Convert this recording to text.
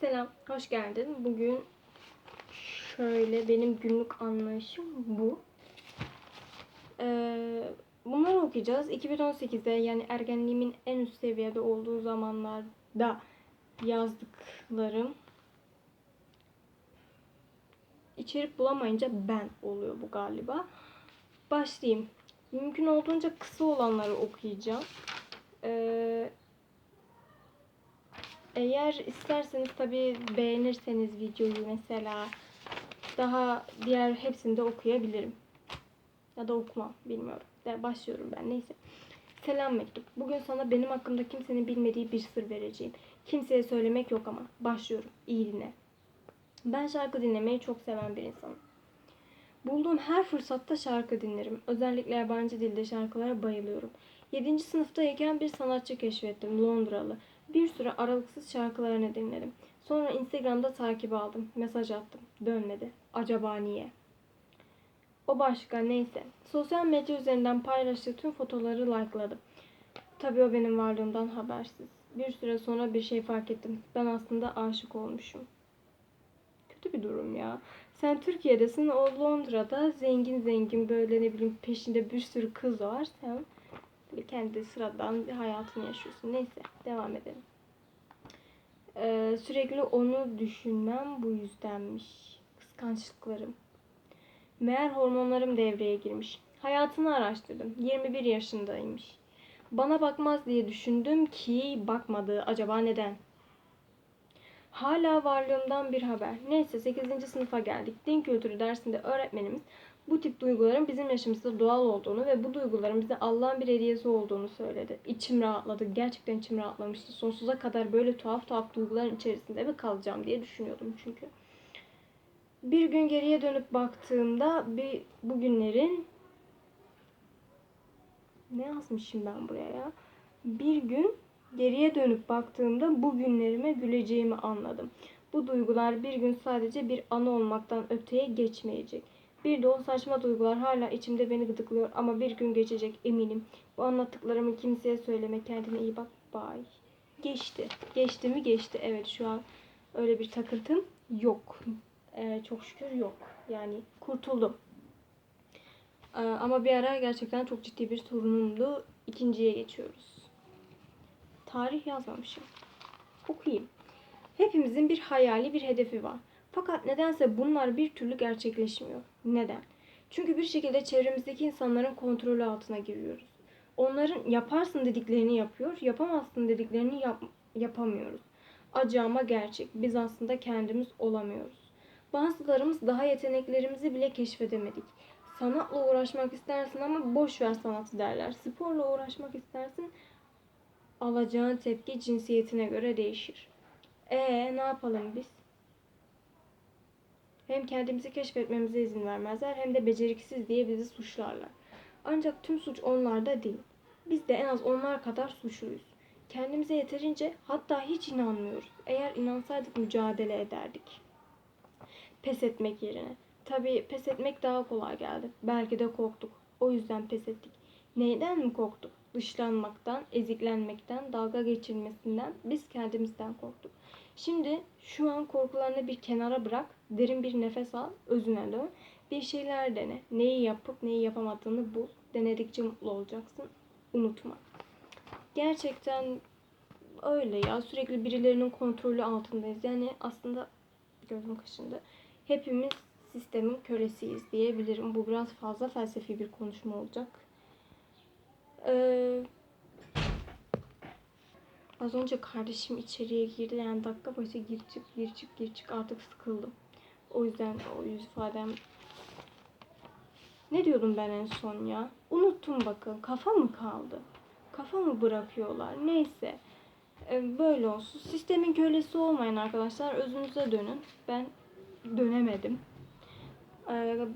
Selam, hoş geldin. Bugün şöyle benim günlük anlayışım bu. Ee, bunları okuyacağız. 2018'de yani ergenliğimin en üst seviyede olduğu zamanlarda yazdıklarım. İçerik bulamayınca ben oluyor bu galiba. Başlayayım. Mümkün olduğunca kısa olanları okuyacağım. Ee, eğer isterseniz tabi beğenirseniz videoyu mesela daha diğer hepsini de okuyabilirim. Ya da okumam bilmiyorum. De başlıyorum ben neyse. Selam mektup. Bugün sana benim hakkımda kimsenin bilmediği bir sır vereceğim. Kimseye söylemek yok ama. Başlıyorum. İyi dinle. Ben şarkı dinlemeyi çok seven bir insanım. Bulduğum her fırsatta şarkı dinlerim. Özellikle yabancı dilde şarkılara bayılıyorum. 7. sınıftayken bir sanatçı keşfettim. Londralı. Bir süre aralıksız şarkılarını dinledim. Sonra Instagram'da takip aldım. Mesaj attım. Dönmedi. Acaba niye? O başka neyse. Sosyal medya üzerinden paylaştığı tüm fotoları likeladım. Tabii o benim varlığımdan habersiz. Bir süre sonra bir şey fark ettim. Ben aslında aşık olmuşum. Kötü bir durum ya. Sen Türkiye'desin, o Londra'da zengin zengin böyle ne bileyim peşinde bir sürü kız var. Sen kendi sıradan bir hayatını yaşıyorsun. Neyse devam edelim. Ee, sürekli onu düşünmem bu yüzdenmiş. Kıskançlıklarım. Meğer hormonlarım devreye girmiş. Hayatını araştırdım. 21 yaşındaymış. Bana bakmaz diye düşündüm ki bakmadı. Acaba neden? Hala varlığımdan bir haber. Neyse 8. sınıfa geldik. Din kültürü dersinde öğretmenimiz bu tip duyguların bizim yaşımızda doğal olduğunu ve bu duyguların bize Allah'ın bir hediyesi olduğunu söyledi. İçim rahatladı. Gerçekten içim rahatlamıştı. Sonsuza kadar böyle tuhaf tuhaf duyguların içerisinde mi kalacağım diye düşünüyordum çünkü. Bir gün geriye dönüp baktığımda bir bugünlerin ne yazmışım ben buraya ya? Bir gün geriye dönüp baktığımda bugünlerime güleceğimi anladım. Bu duygular bir gün sadece bir anı olmaktan öteye geçmeyecek. Bir o saçma duygular hala içimde beni gıdıklıyor ama bir gün geçecek eminim. Bu anlattıklarımı kimseye söyleme. Kendine iyi bak. Bye. Geçti. Geçti mi geçti. Evet şu an öyle bir takıntım yok. Ee, çok şükür yok. Yani kurtuldum. Ee, ama bir ara gerçekten çok ciddi bir sorunumdu. İkinciye geçiyoruz. Tarih yazmamışım. Okuyayım. Hepimizin bir hayali, bir hedefi var. Fakat nedense bunlar bir türlü gerçekleşmiyor. Neden? Çünkü bir şekilde çevremizdeki insanların kontrolü altına giriyoruz. Onların yaparsın dediklerini yapıyor, yapamazsın dediklerini yap yapamıyoruz. Acı ama gerçek. Biz aslında kendimiz olamıyoruz. Bazılarımız daha yeteneklerimizi bile keşfedemedik. Sanatla uğraşmak istersin ama boş ver sanatı derler. Sporla uğraşmak istersin alacağın tepki cinsiyetine göre değişir. E ne yapalım biz? Hem kendimizi keşfetmemize izin vermezler hem de beceriksiz diye bizi suçlarlar. Ancak tüm suç onlarda değil. Biz de en az onlar kadar suçluyuz. Kendimize yeterince hatta hiç inanmıyoruz. Eğer inansaydık mücadele ederdik. Pes etmek yerine. Tabii pes etmek daha kolay geldi. Belki de korktuk. O yüzden pes ettik. Neyden mi korktuk? Dışlanmaktan, eziklenmekten, dalga geçilmesinden biz kendimizden korktuk. Şimdi şu an korkularını bir kenara bırak, derin bir nefes al, özüne dön. Bir şeyler dene. Neyi yapıp neyi yapamadığını bul. Denedikçe mutlu olacaksın. Unutma. Gerçekten öyle ya. Sürekli birilerinin kontrolü altındayız. Yani aslında gözüm kaşındı. Hepimiz sistemin kölesiyiz diyebilirim. Bu biraz fazla felsefi bir konuşma olacak. Ee, az önce kardeşim içeriye girdi. Yani dakika başı gir çık gir çık gir çık artık sıkıldım. O yüzden o yüz ifadem ne diyordum ben en son ya? Unuttum bakın. Kafa mı kaldı? Kafa mı bırakıyorlar? Neyse. Ee, böyle olsun. Sistemin kölesi olmayın arkadaşlar. Özünüze dönün. Ben dönemedim. Ee,